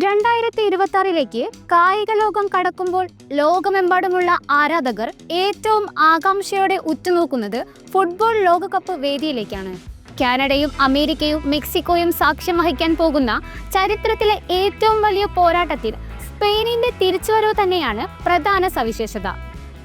രണ്ടായിരത്തി ഇരുപത്തി ആറിലേക്ക് കായിക ലോകം കടക്കുമ്പോൾ ലോകമെമ്പാടുമുള്ള ആരാധകർ ഏറ്റവും ആകാംക്ഷയോടെ ഉറ്റുനോക്കുന്നത് ഫുട്ബോൾ ലോകകപ്പ് വേദിയിലേക്കാണ്. കാനഡയും അമേരിക്കയും മെക്സിക്കോയും സാക്ഷ്യം വഹിക്കാൻ പോകുന്ന ചരിത്രത്തിലെ ഏറ്റവും വലിയ പോരാട്ടത്തിൽ സ്പെയിനിന്റെ തിരിച്ചുവരവ് തന്നെയാണ് പ്രധാന സവിശേഷത.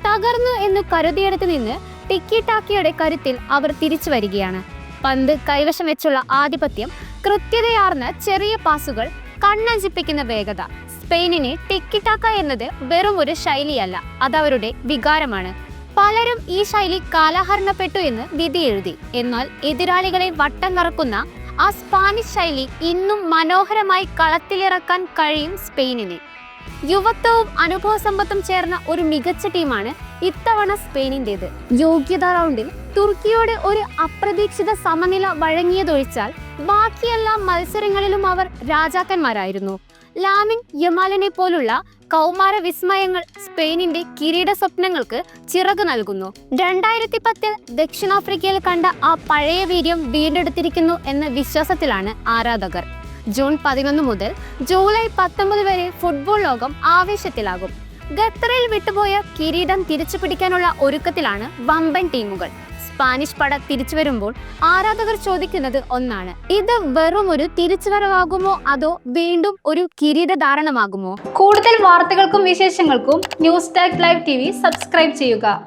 തകർന്നു എന്ന് കരുതിയിടത്ത് നിന്ന് ടിക്കി ടാക്കിയുടെ കരുത്തിൽ അവർ തിരിച്ചു വരികയാണ്. പന്ത് കൈവശം വെച്ചുള്ള ആധിപത്യം കൃത്യതയാർന്ന ചെറിയ പാസുകൾ കണ്ണഞ്ചിപ്പിക്കുന്ന വേഗത. സ്പെയിനിന് ടിക്കിട്ടാക്ക എന്നത് വെറും ഒരു ശൈലിയല്ല. അതവരുടെ വികാരമാണ്. പലരും ഈ ശൈലി കാലഹരണപ്പെട്ടു എന്ന് വിധി എഴുതി. എന്നാൽ എതിരാളികളെ വട്ടം കറക്കുന്ന ആ സ്പാനിഷ് ശൈലി ഇന്നും മനോഹരമായി കളത്തിലിറക്കാൻ കഴിയും സ്പെയിനിന്. യുവത്വവും അനുഭവ സമ്പത്തും ചേർന്ന ഒരു മികച്ച ടീമാണ് ഇത്തവണ സ്പെയിനിന്റേത്. യോഗ്യതാ റൗണ്ടിൽ തുർക്കിയോട് ഒരു അപ്രതീക്ഷിത സമനില വഴങ്ങിയതൊഴിച്ചാൽ ബാക്കിയെല്ലാ മത്സരങ്ങളിലും അവർ രാജാക്കന്മാരായിരുന്നു. ലാമിൻ യമാലിനെ പോലുള്ള കൗമാര വിസ്മയങ്ങൾ സ്പെയിനിന്റെ കിരീട സ്വപ്നങ്ങൾക്ക് ചിറക് നൽകുന്നു. രണ്ടായിരത്തി പത്തിൽ ദക്ഷിണാഫ്രിക്കയിൽ കണ്ട ആ പഴയ വീര്യം വീണ്ടെടുത്തിരിക്കുന്നു എന്ന വിശ്വാസത്തിലാണ് ആരാധകർ. ജൂൺ പതിനൊന്ന് മുതൽ ജൂലൈ പത്തൊമ്പത് വരെ ഫുട്ബോൾ ലോകം ആവേശത്തിലാകും. ഖത്തറിൽ വിട്ടുപോയ കിരീടം തിരിച്ചു പിടിക്കാനുള്ള ഒരുക്കത്തിലാണ് വമ്പൻ ടീമുകൾ. സ്പാനിഷ് പട തിരിച്ചു വരുമ്പോൾ ആരാധകർ ചോദിക്കുന്നത് ഒന്നാണ്. ഇത് വെറും ഒരു തിരിച്ചുവരവാകുമോ? അതോ വീണ്ടും ഒരു കിരീടധാരണമാകുമോ കൂടുതൽ വാർത്തകൾക്കും വിശേഷങ്ങൾക്കും news tak live T subscribe ചെയ്യുക.